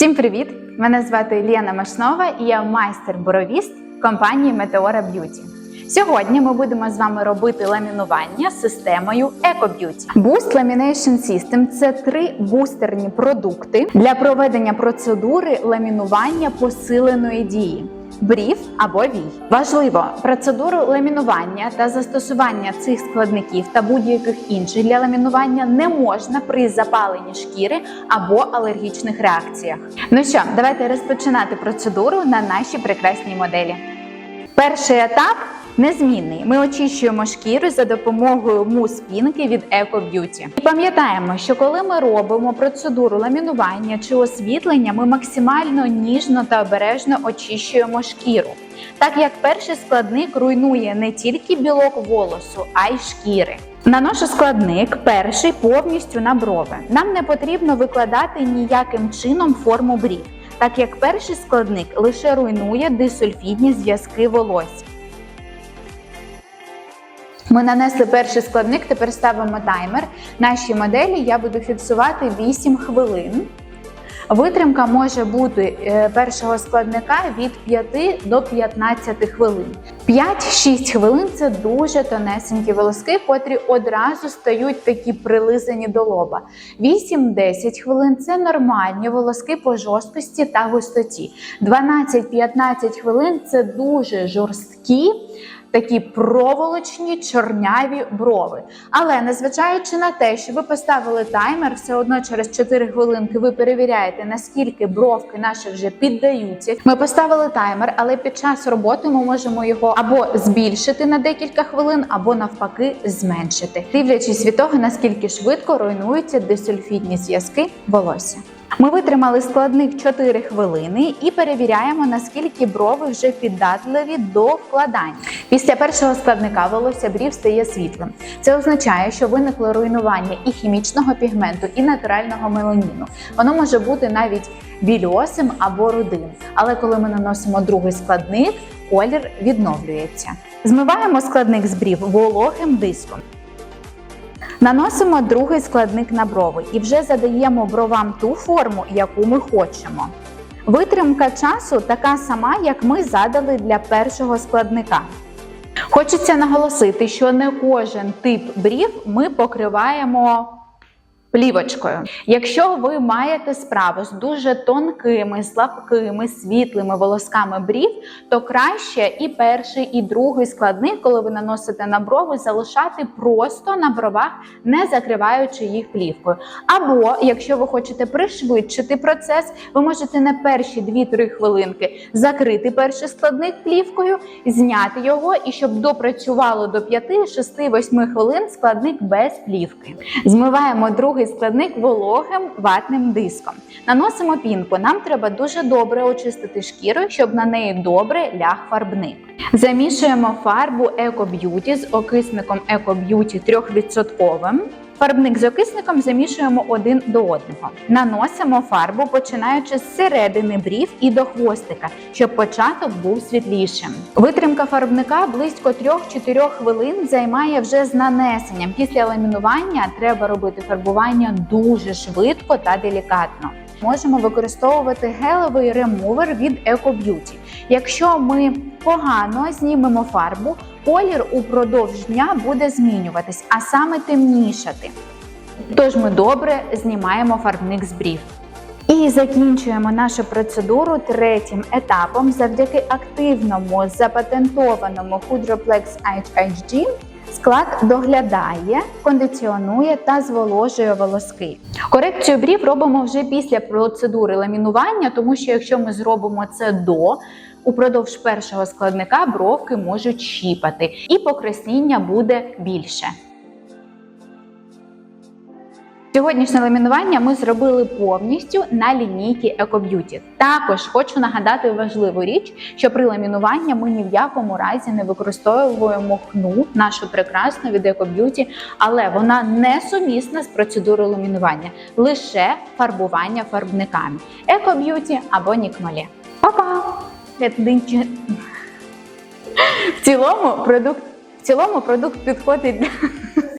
Всім привіт! Мене звати Лєна Машнова і я майстер-боровіст компанії Meteora Б'юті. Сьогодні ми будемо з вами робити ламінування з системою EcoBeauty. Boost Lamination System – це три бустерні продукти для проведення процедури ламінування посиленої дії. Брів або вій. Важливо, процедуру ламінування та застосування цих складників та будь-яких інших для ламінування не можна при запаленні шкіри або алергічних реакціях. Ну що, давайте розпочинати процедуру на нашій прекрасній моделі. Перший етап незмінний. Ми очищуємо шкіру за допомогою мус-пінки від Eco Beauty. І пам'ятаємо, що коли ми робимо процедуру ламінування чи освітлення, ми максимально ніжно та обережно очищуємо шкіру. Так як перший складник руйнує не тільки білок волосу, а й шкіри. Наношу складник перший повністю на брови. Нам не потрібно викладати ніяким чином форму брів, так як перший складник лише руйнує дисульфідні зв'язки волосся. Ми нанесли перший складник, тепер ставимо таймер. Нашій моделі я буду фіксувати 8 хвилин. Витримка може бути е, першого складника від 5 до 15 хвилин. 5-6 хвилин це дуже тонесенькі волоски, котрі одразу стають такі прилизані до лоба. 8-10 хвилин це нормальні волоски по жорсткості та густоті. 12-15 хвилин це дуже жорсткі. Такі проволочні чорняві брови. Але незважаючи на те, що ви поставили таймер, все одно через 4 хвилинки ви перевіряєте, наскільки бровки наші вже піддаються. Ми поставили таймер, але під час роботи ми можемо його або збільшити на декілька хвилин, або навпаки зменшити, дивлячись від того, наскільки швидко руйнуються дисульфідні зв'язки волосся. Ми витримали складник 4 хвилини і перевіряємо, наскільки брови вже піддатливі до вкладання. Після першого складника волосся брів стає світлим. Це означає, що виникло руйнування і хімічного пігменту, і натурального меланіну. Воно може бути навіть більосим або рудим. Але коли ми наносимо другий складник, колір відновлюється. Змиваємо складник з брів вологим диском. Наносимо другий складник на брови і вже задаємо бровам ту форму, яку ми хочемо. Витримка часу така сама, як ми задали для першого складника. Хочеться наголосити, що не кожен тип брів ми покриваємо плівочкою. Якщо ви маєте справу з дуже тонкими, слабкими, світлими волосками брів, то краще і перший, і другий складник, коли ви наносите на брови, залишати просто на бровах, не закриваючи їх плівкою. Або, якщо ви хочете пришвидшити процес, ви можете на перші 2-3 хвилинки закрити перший складник плівкою, зняти його і щоб допрацювало до 5, 6, 8 хвилин складник без плівки. Змиваємо другий складник вологим ватним диском. Наносимо пінку. Нам треба дуже добре очистити шкіру, щоб на неї добре ляг фарбник. Замішуємо фарбу Eco Beauty з окисником Eco Beauty 3%. Фарбник з окисником замішуємо один до одного. Наносимо фарбу, починаючи з середини брів і до хвостика, щоб початок був світлішим. Витримка фарбника близько 3-4 хвилин займає вже з нанесенням. Після ламінування треба робити фарбування дуже швидко та делікатно. Можемо використовувати гелевий ремувер від Eco Beauty. Якщо ми погано знімемо фарбу, колір упродовж дня буде змінюватись, а саме темнішати. Тож ми добре знімаємо фарбник з брів. І закінчуємо нашу процедуру третім етапом завдяки активному запатентованому Hydroplex HHG Склад доглядає, кондиціонує та зволожує волоски. Корекцію брів робимо вже після процедури ламінування, тому що якщо ми зробимо це до, упродовж першого складника бровки можуть щіпати, і покраснення буде більше. Сьогоднішнє ламінування ми зробили повністю на лінійці EcoBeauty. Також хочу нагадати важливу річ, що при ламінуванні ми ні в якому разі не використовуємо хну, нашу прекрасну від EcoBeauty, але вона не сумісна з процедурою ламінування, лише фарбування фарбниками. EcoBeauty або Нікмалі. Па-па! В цілому продукт в цілому продукт підходить для